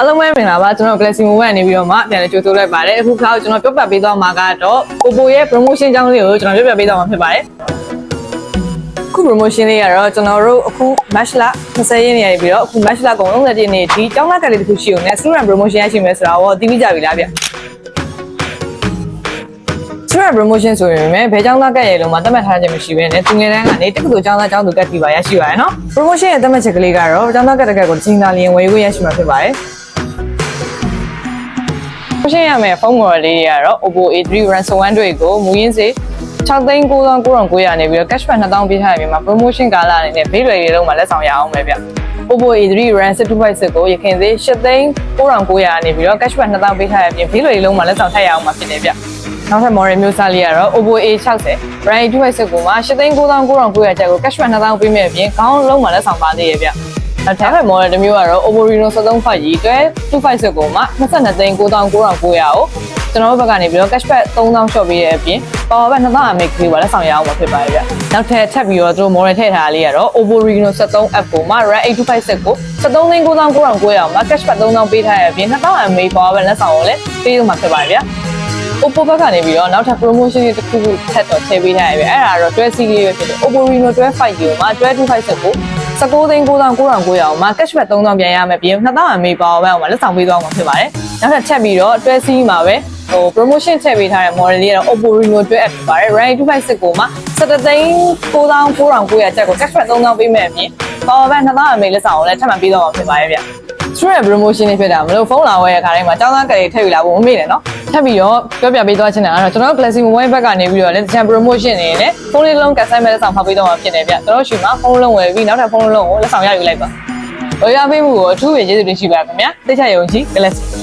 အားလုံးပဲမင်္ဂလာပါကျွန်တော် Galaxy Mobile နေပြီးတော့မှပြန်လည်ကြိုဆိုလိုက်ပါတယ်အခုခါကျွန်တော်ပြောပြပေးသွားမှာကတော့ Oppo ရဲ့ promotion အကြောင်းလေးကိုကျွန်တော်ပြောပြပေးသွားမှာဖြစ်ပါတယ်အခု promotion လေးကတော့ကျွန်တော်တို့အခု match လ20ရက်နေရပြီးတော့အခု match လကုန်လုံး30ရက်နေဒီကျောင်းသားကလေးတစ်ခုရှိုံနဲ့ student promotion ရရှိမယ်ဆိုတာတော့သိပြီးကြပြီလားဗျ student promotion ဆိုရင်ပဲဘယ်ကျောင်းသားကတ်ရလုံးမှာသတ်မှတ်ထားခြင်းမရှိဘဲနဲ့သူငယ်တန်းကနေတက္ကသိုလ်ကျောင်းသားကျောင်းသူကတ်တီပါရရှိပါရနော် promotion ရဲ့သတ်မှတ်ချက်ကလေးကတော့ကျောင်းသားကတ်တကတ်ကိုတစ်ချိန်သာလျင်ဝယ်ယူခွင့်ရရှိမှာဖြစ်ပါတယ် promotion ရမယ်ဖုန်းမော်ဒယ်လေးတွေကတော့ Oppo A3 Ransom 1တွေကိုမူရင်းစေ6သိန်း9900နေပြီးတော့ cashback 2000ပေးထားရပြီးမှာ promotion ကာလအနေနဲ့ဘေးလွယ်ရေးလုံးမှာလက်ဆောင်ရအောင်ပဲဗျ Oppo A3 Ran 256ကိုရခင်သေး8သိန်း9900နေပြီးတော့ cashback 2000ပေးထားရပြီးဘေးလွယ်ရေးလုံးမှာလက်ဆောင်ထပ်ရအောင်မှာဖြစ်နေဗျနောက်ထပ် model မျိုးစားလေးကတော့ Oppo A60 Ran 256ကိုမှာ8သိန်း9900ကျပ်ကို cashback 2000ပေးမဲ့အပြင်ခေါင်းလုံးမှာလက်ဆောင်ပါသေးရဲ့ဗျ နောက်ထပ် model တစ်မျိုးကတော့ Oppo Reno 73 5G တွဲ256ကိုမှာ22သိန်း9900ကိုကျွန်တော်တို့ဘက်ကနေပြီးတော့ cashback 3000 shop ပေးတဲ့အပြင် power bank 2000 mAh ကလေးပါလက်ဆောင်ရအောင်မှာဖြစ်ပါတယ်ဗျနောက်ထပ်ထပ်ပြီးတော့သူတို့ model ထည့်ထားတာလေးကတော့ Oppo Reno 73 F ကိုမှာ Red 8256ကို73သိန်း9900မှာ cashback 3000ပေးထားတဲ့အပြင်2000 mAh power bank လက်ဆောင်ကိုလည်းပေးလို့မှာဖြစ်ပါတယ်ဗျ Oppo ဘက်ကနေပြီးတော့နောက်ထပ် promotion တွေတစ်ခုခုထပ်တော့ထည့်ပေးထားရပြီအဲ့ဒါတော့12 series ပဲဖြစ်တယ် Oppo Reno 12 5G ကိုမှာ1225ကို 19သိန်း9900အောင်မှာ cashback 3000ပြန်ရမယ်ပြီး2000 mAh power bank ကိုမှာလက်ဆောင်ပေးသွားမှာဖြစ်ပါတယ်နောက်ထပ်ချက်ပြီးတော့12 series မှာပဲဟို promotion ထည့်ပေးထားတဲ့ model လေးကတော့ Oppo Reno 12 F ပါတယ် Redmi 256ကိုမှာ17သိန်း9900ကျပ်ကို cashback 3000ပေးမယ်အပြင် power bank 2000 mAh လက်ဆောင်ကိုလည်းထပ်မံပေးသွားမှာဖြစ်ပါတယ်ဗျ Student promotion တွေဖြစ်တာမလို့ဖုန်းလာဝယ်ရခါတိုင်းမှာចောင်းသားကလေးထည့်ယူလာဖို့မမေ့နဲ့နော် ထပ်ပြီးတော့ပြောပြပေးသွားချင်တာကတော့ကျွန်တော်တို့ Galaxy Mobile ဘက်ကနေပြီးတော့လည်းတခြား promotion တွေနဲ့ဖုန်းလေးတစ်လုံးကတ်ဆိုင်မဲ့လက်ဆောင်ဖောက်ပေးတော့မှာဖြစ်နေဗျကျွန်တော်ရှိမှာဖုန်းလုံးဝယ်ပြီးနောက်ထပ်ဖုန်းလုံးကိုလက်ဆောင်ရယူလိုက်ပါဝယ်ရပေးမှုကိုအထူးပဲကျေးဇူးတင်ရှိပါခင်ဗျာသိချယုံကြည် Galaxy